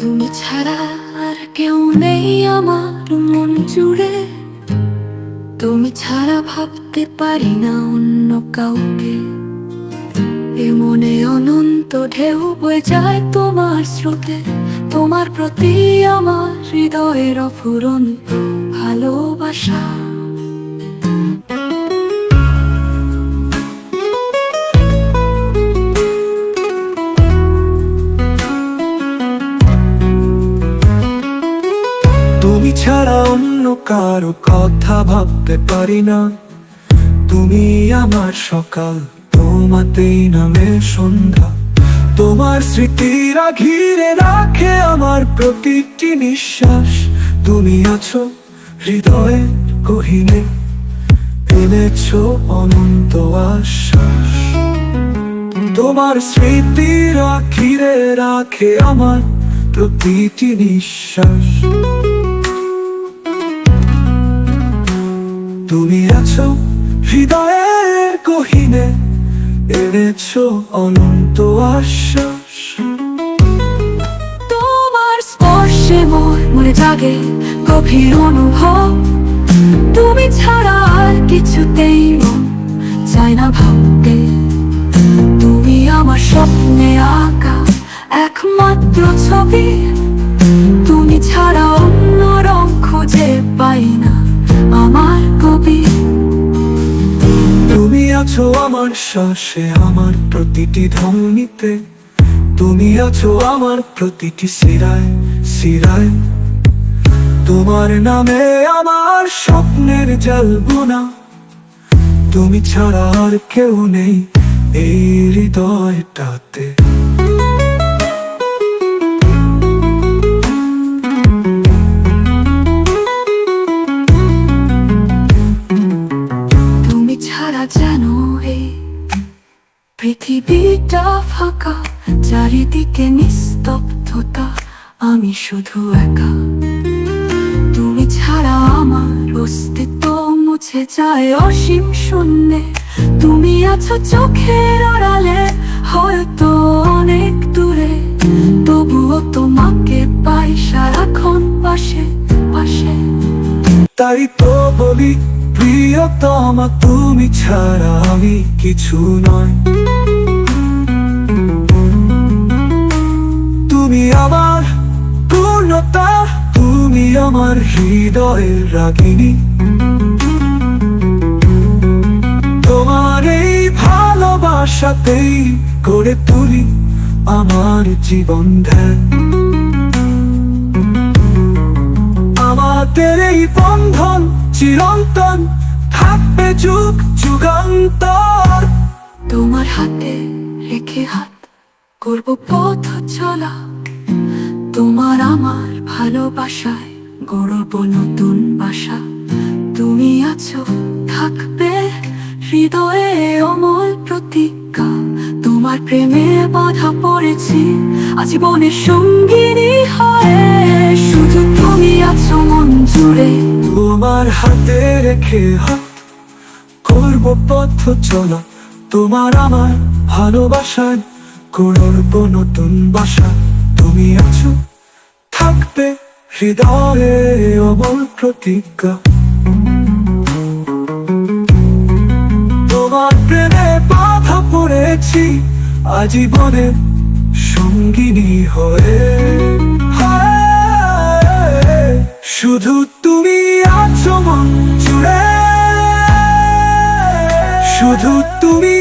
তুমি ছাড়া আর কেউ নেই আমার মন জুড়ে। তুমি ছাড়া ভাবতে পারি না অন্য কাউকে। এ মনে অনন্ত ঢেউ বয়ে যায় তোমার স্রোতে। তোমার প্রতি আমার হৃদয়ের অফুরন্ত ভালোবাসা। তুমি ছাড়া অন্য কারও কথা ভাবতে পারি না। তুমি আমার সকাল তোমাতেই নামে সন্ধ্যা। তোমার স্মৃতিরা ঘিরে রাখে আমার প্রতিটি নিঃশ্বাস। তুমি আছো হৃদয়ে গহিনে, এনেছো অনন্ত আশ্বাস। তোমার স্মৃতিরা ঘিরে রাখে আমার প্রতিটি নিঃশ্বাস। তুমি আছো হৃদয়ের গহিনে, এনেছো অনন্ত আশ্বাস। তোমার স্পর্শে মোর মনে জাগে গভীর অনুভব। তুমি ছাড়া আর কিছুতেই চায় না ভাবতে। তুমি আমার স্বপ্নে আঁকা একমাত্র ছবি। আছো আমার শ্বাসে, আমার প্রতিটি ধ্বনিতে। তুমি আছো আমার প্রতিটি সিরায় সিরায় তোমার নামে আমার স্বপ্নের জলবনা তুমি ছাড়া আর কেউ নেই এই হৃদয়টাতে। ফাঁকা চারিদিকে নিস্তব্ধতা, আমি শুধু একা। তুমি ছাড়া আমার অস্তিত্ব মুছে যায় অসীম শূন্যে। তুমি আছো চোখের আড়ালে, হয়তো অনেক দূরে। তবুও তোমাকে পাই সারাক্ষণ পাশে পাশে। তাই তো বলি, প্রিয়তমা, তুমি ছাড়া আমি কিছু নয়। তুমি আমার পূর্ণতা, তুমি আমার হৃদয়ের রাগিনী। তোমার এই ভালোবাসাতেই করে তুলি আমার জীবন ধ্যান। আমাদের এই বন্ধন চিরন্তন, থাকবে যুগ যুগান্তর। তোমার হাতে রেখে হাত করব পথ চলা। তোমার আমার ভালোবাসায় গড়ব নতুন বাসা। তুমি আছো, থাকবে হৃদয়ে অমল প্রতিজ্ঞা। তোমার প্রেমে বাধা পড়েছি আজীবনের সঙ্গিনী হয়ে। শুধু তুমি আছো মন জুড়ে। তোমার হাতে রেখে করব পথ চলা। তোমার আমার ভালোবাসায় করব নতুন বাসা। তুমি আছো, থাকবে হৃদয়ে অমল প্রতিজ্ঞা। তোমার প্রেমে বাধা পড়েছি, আজীবনে সঙ্গিনী হয়ে। শুধু তুমি আছো মন জুড়ে। শুধু তুমি